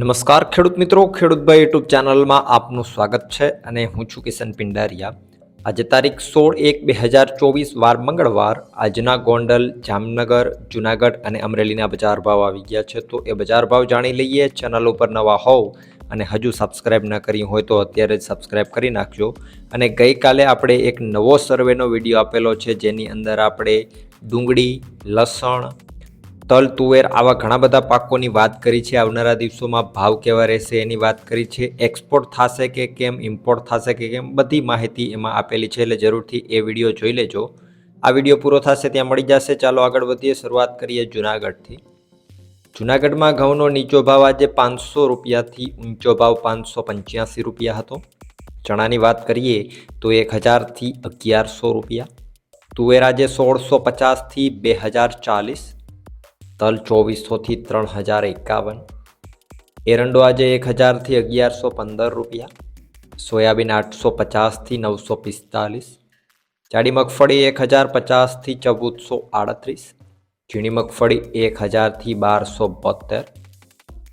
નમસ્કાર ખેડૂત મિત્રો ખેડૂતભાઈ યુટ્યુબ ચેનલમાં આપનું સ્વાગત છે અને હું છું કિશન પિંડારિયા. આજે તારીખ સોળ એક બે હજાર ચોવીસ, વાર મંગળવાર, આજના ગોંડલ, જામનગર, જુનાગઢ અને અમરેલીના બજાર ભાવ આવી ગયા છે. તો એ બજાર ભાવ જાણી લઈએ, ચેનલ ઉપર નવા હોવ અને હજુ સબસ્ક્રાઇબ ન કરી હોય તો અત્યારે જ સબસ્ક્રાઇબ કરી નાખજો. અને ગઈકાલે આપણે એક નવો સર્વેનો વીડિયો આપેલો છે, જેની અંદર આપણે ડુંગળી, લસણ તલ, તુવેર આવા ઘણા બધા પાકોની વાત કરી છે. આવનારા દિવસોમાં ભાવ કેવા રહેશે એની વાત કરી છે. એક્સપોર્ટ થશે કે કેમ? ઇમ્પોર્ટ થશે કે કેમ? બધી માહિતી એમાં આપેલી છે, એટલે જરૂરથી એ વીડિયો જોઈ લેજો. આ વીડિયો પૂરો થશે ત્યાં મળી જશે. ચાલો આગળ વધીએ. શરૂઆત કરીએ જુનાગઢથી. જુનાગઢમાં ઘઉંનો નીચો ભાવ આજે પાંચસો રૂપિયાથી ઊંચો ભાવ પાંચસો પંચ્યાસી રૂપિયા હતો. ચણાની વાત કરીએ તો એક હજારથી અગિયારસો રૂપિયા. તુવેર આજે સોળસો પચાસથી બે હજાર ચાલીસ. તલ ચોવીસોથી ત્રણ હજાર એકાવન. એરંડો આજે એક હજારથી અગિયારસો પંદર રૂપિયા. સોયાબીન આઠસો પચાસથી નવસો પિસ્તાલીસ. જાડી મગફળી એક હજાર પચાસથી ચૌદસો આડત્રીસ. ઝીણી મગફળી એક હજારથી બારસો બોતેર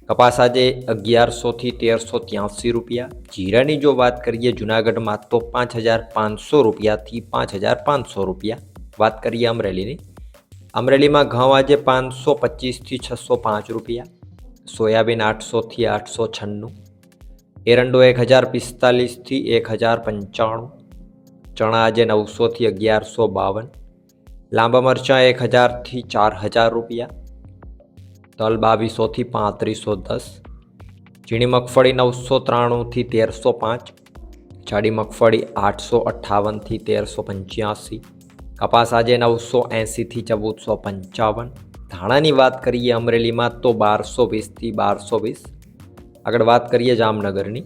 કપાસ આજે અગિયારસોથી તેરસો ત્યાંસી રૂપિયા. જીરાની જો વાત કરીએ જુનાગઢમાં તો પાંચ હજાર પાંચસો રૂપિયાથી પાંચ હજાર પાંચસો રૂપિયા. વાત કરીએ અમરેલીની. અમરેલીમાં ઘઉં આજે પાંચસો પચીસથી છસો પાંચ રૂપિયા, સોયાબીન આઠસોથી આઠસો છન્નું, એરંડો એક હજાર પિસ્તાલીસથી એક હજાર પંચાણું, ચણા આજે નવસોથી અગિયારસો બાવન, લાંબા મરચાં એક હજારથી ચાર હજાર રૂપિયા, તલ બાવીસોથી પાંત્રીસો દસ, ઝીણી મગફળી નવસો ત્રાણુંથી તેરસો પાંચ, જાડી મગફળી આઠસો અઠ્ઠાવનથી તેરસો પંચ્યાસી કપાસ આજે નવસો એંસીથી ચૌદસો પંચાવન. ધાણાની વાત કરીએ અમરેલીમાં તો બારસો વીસથી બારસો વીસ. આગળ વાત કરીએ જામનગરની.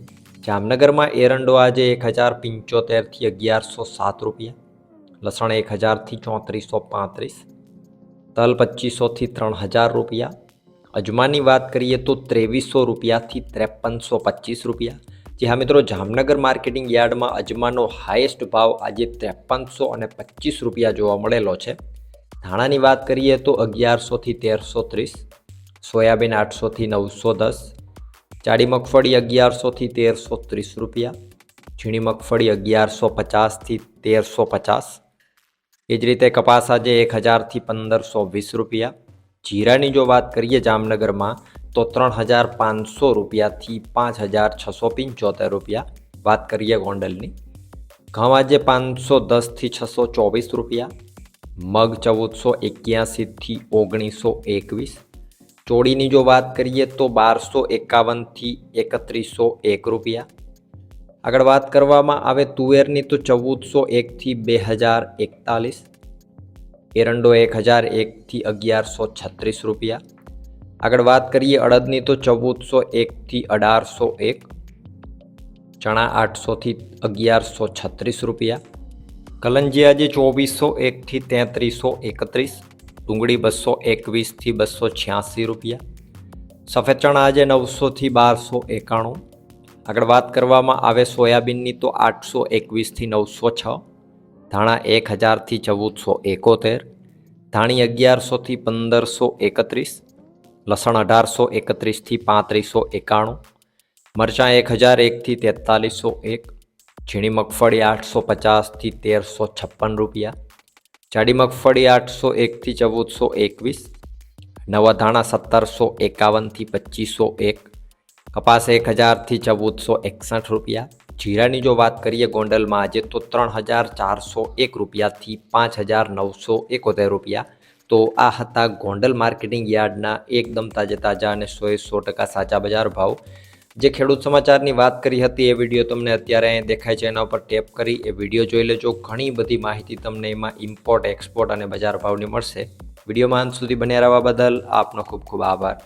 જામનગરમાં એરંડો આજે એક હજાર પંચોતેરથી અગિયારસો સાત રૂપિયા. લસણ એક હજારથી ચોત્રીસો પાંત્રીસ. તલ પચીસોથી ત્રણ હજાર રૂપિયા. અજમાની વાત કરીએ તો ત્રેવીસો રૂપિયાથી ત્રેપનસો પચીસ રૂપિયા. જી હા મિત્રો, જામનગર માર્કેટિંગ યાર્ડમાં અજમાનો હાઈએસ્ટ ભાવ આજે ત્રેપનસો અને પચીસ રૂપિયા જોવા મળેલો છે. ધાણાની વાત કરીએ તો અગિયારસોથી તેરસો ત્રીસ, સોયાબીન આઠસોથી નવસો દસ ચાડી મગફળી અગિયારસોથી તેરસો ત્રીસ રૂપિયા, ઝીણી મગફળી અગિયારસો પચાસથી તેરસો પચાસ, એ જ રીતે કપાસ આજે એક હજારથી પંદરસો વીસ રૂપિયા. જીરાની જો વાત કરીએ જામનગરમાં તો ત્રણ હજાર પાંચસો રૂપિયાથી પાંચ હજાર છસો પંચોતેર રૂપિયા. વાત કરીએ ગોંડલની. ઘઉં આજે પાંચસો દસથી છસો ચોવીસ રૂપિયા. મગ ચૌદસો એક્યાસીથી ઓગણીસો એકવીસ. ચોડીની જો વાત કરીએ તો બારસો એકાવનથી એકત્રીસો એક રૂપિયા. આગળ વાત કરવામાં આવે તુવેરની તો ચૌદસો એકથી બે હજાર એકતાલીસ. એરંડો એક હજાર એકથી અગિયારસો છત્રીસ રૂપિયા. આગળ વાત કરીએ અડદની, તો ચૌદસો એકથી અઢારસો એક, ચણા આઠસોથી અગિયારસો છત્રીસ રૂપિયા કલંજી આજે ચોવીસો એકથી તેત્રીસો એકત્રીસ, ડુંગળી બસો એકવીસથી બસો છ્યાસી રૂપિયા, સફેદ ચણા આજે નવસોથી બારસો એકાણું, આગળ વાત કરવામાં આવે સોયાબીનની, તો આઠસો એકવીસથી નવસો છ, ધાણા એક હજારથી ચૌદસો એકોતેર, ધાણી અગિયારસોથી પંદરસો એકત્રીસ લસણ અઢારસો એકત્રીસથી પાંત્રીસો એકાણું, મરચાં એક હજાર એકથી તેતાલીસો એક, ઝીણી મગફળી આઠસો પચાસથી તેરસો છપ્પન રૂપિયા, જાડી મગફળી આઠસો એકથી ચૌદસો એકવીસ, નવા ધાણા સત્તરસો એકાવનથી પચીસો એક, કપાસ એક હજારથી ચૌદસો એકસઠ રૂપિયા, જીરાની જો વાત કરીએ ગોંડલમાં આજે તો ત્રણ હજાર ચારસો એક રૂપિયાથી પાંચ હજાર નવસો એકોતેર રૂપિયા તો આ હતા ગોંડલ માર્કેટિંગ યાર્ડના એકદમ તાજે તાજા અને સોએ સો ટકા સાચા બજાર ભાવ. જે ખેડૂત સમાચારની વાત કરી હતી એ વીડિયો તમને અત્યારે અહીં દેખાય છે, એના ઉપર ટેપ કરી એ વીડિયો જોઈ લેજો. ઘણી બધી માહિતી તમને એમાં ઇમ્પોર્ટ એક્સપોર્ટ અને બજાર ભાવની મળશે. વિડીયોમાં અંત સુધી બન્યા રહેવા બદલ આપનો ખૂબ ખૂબ આભાર.